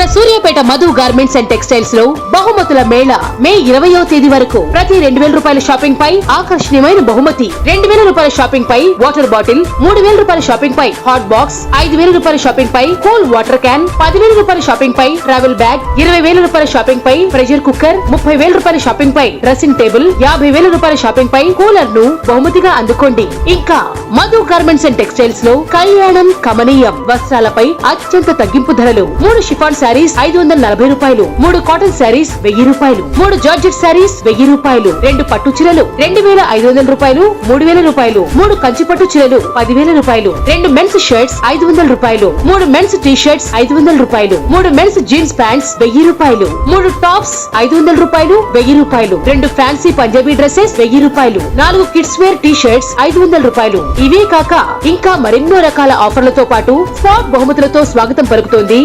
Suryapet Madhu garments and టెక్స్టైల్స్లో బహుమతుల మేళ మే ఇరవయో తేదీ వరకు. ప్రతి రెండు వేల రూపాయల షాపింగ్ పై ఆకర్షణీయమైన బహుమతి. రెండు వేల రూపాయల షాపింగ్ పై వాటర్ బాటిల్ మూడు వేల రూపాయల షాపింగ్ పై హాట్ బాక్స్ ఐదు వేల రూపాయల షాపింగ్ పై కూల్ వాటర్ క్యాన్ పదివేల రూపాయల షాపింగ్ పై ట్రావెల్ బ్యాగ్ ఇరవై వేల రూపాయల షాపింగ్ పై ప్రెషర్ కుక్కర్ ముప్పై వేల రూపాయల షాపింగ్ పై డ్రెస్సింగ్ టేబుల్ యాభై వేల రూపాయల షాపింగ్ పై కూలర్ను బహుమతిగా అందుకోండి. ఇంకా మధు గార్మెంట్స్ అండ్ టెక్స్టైల్స్లో కళ్యాణం కమనీయం వస్త్రాలపై అత్యంత తగ్గింపు ధరలు. మూడు షిఫాన్స్ శారీస్ ఐదు వందల నలభై రూపాయలు మూడు కాటన్ శారీస్ వెయ్యి రూపాయలు మూడు జార్జెట్ శారీస్ వెయ్యి రూపాయలు రెండు పట్టు చీరలు రెండు వేల ఐదు వందల రూపాయలు మూడు వేల రూపాయలు మూడు కంచి పట్టు చీరలు పదివేల రూపాయలు రెండు మెన్స్ షర్ట్స్ ఐదు వందల రూపాయలు మూడు మెన్స్ టీ షర్ట్స్ ఐదు వందల రూపాయలు మూడు మెన్స్ జీన్స్ ప్యాంట్స్ వెయ్యి రూపాయలు మూడు టాప్స్ ఐదు వందల రూపాయలు వెయ్యి రూపాయలు రెండు ఫ్యాన్సీ పంజాబీ డ్రెస్సెస్ వెయ్యి రూపాయలు నాలుగు కిడ్స్ వేర్ టీ షర్ట్స్ ఐదు వందల రూపాయలు. ఇవే కాక ఇంకా మరెన్నో రకాల ఆఫర్లతో పాటు స్పాట్ బహుమతులతో స్వాగతం పలుకుతోంది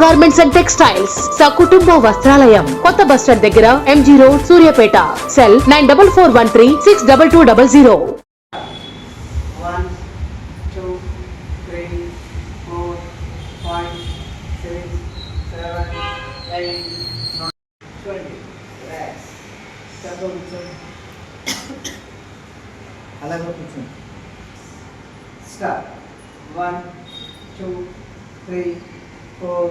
గార్మెంట్ గార్మెంట్స్ అండ్ టెక్స్టైల్స్ సకుటుంబ వస్త్రాలయం కొత్త బస్ స్టాండ్ దగ్గర MG road Suryapet. Cell nine double four one three six double two double zero అలాగే కూర్చోండి start one two three four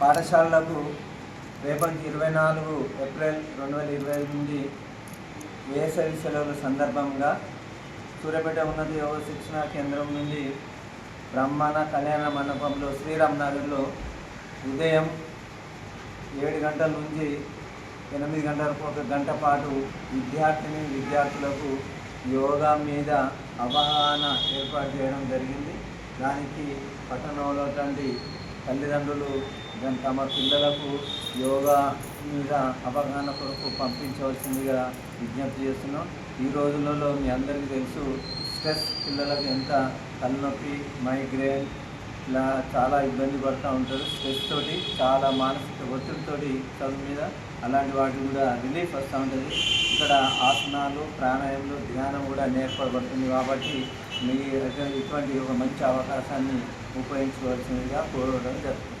పాఠశాలలకు రేపటి ఇరవై నాలుగు ఏప్రిల్ రెండు వేల ఇరవై ఐదు నుండి వేసవి సెలవుల సందర్భంగా సూర్యాపేట ఉన్నత యోగ శిక్షణ కేంద్రం నుండి బ్రహ్మాన కళ్యాణ మండపంలో శ్రీరామ్ నగర్లో ఉదయం ఏడు గంటల నుంచి ఎనిమిది గంటల వరకు ఒక గంట పాటు విద్యార్థిని విద్యార్థులకు యోగా మీద అవగాహన ఏర్పాటు చేయడం జరిగింది. దానికి పట్టణంలో తల్లిదండ్రులు తమ పిల్లలకు యోగా మీద అవగాహన కొరకు పంపించవలసిందిగా విజ్ఞప్తి చేస్తున్నాం. ఈ రోజులలో మీ అందరికీ తెలుసు స్ట్రెస్ పిల్లలకు ఎంత తలనొప్పి మైగ్రేన్ ఇలా చాలా ఇబ్బంది పడుతూ ఉంటారు. స్ట్రెస్ తోటి చాలా మానసిక ఒత్తిడితోటి చదువు మీద అలాంటి వాటి కూడా రిలీఫ్ వస్తూ ఉంటుంది. ఇక్కడ ఆసనాలు ప్రాణాయామాలు ధ్యానం కూడా నేర్పబడుతుంది కాబట్టి మీ ఇటువంటి ఒక మంచి అవకాశాన్ని ఉపయోగించుకోవాల్సిందిగా కోరడం జరుగుతుంది.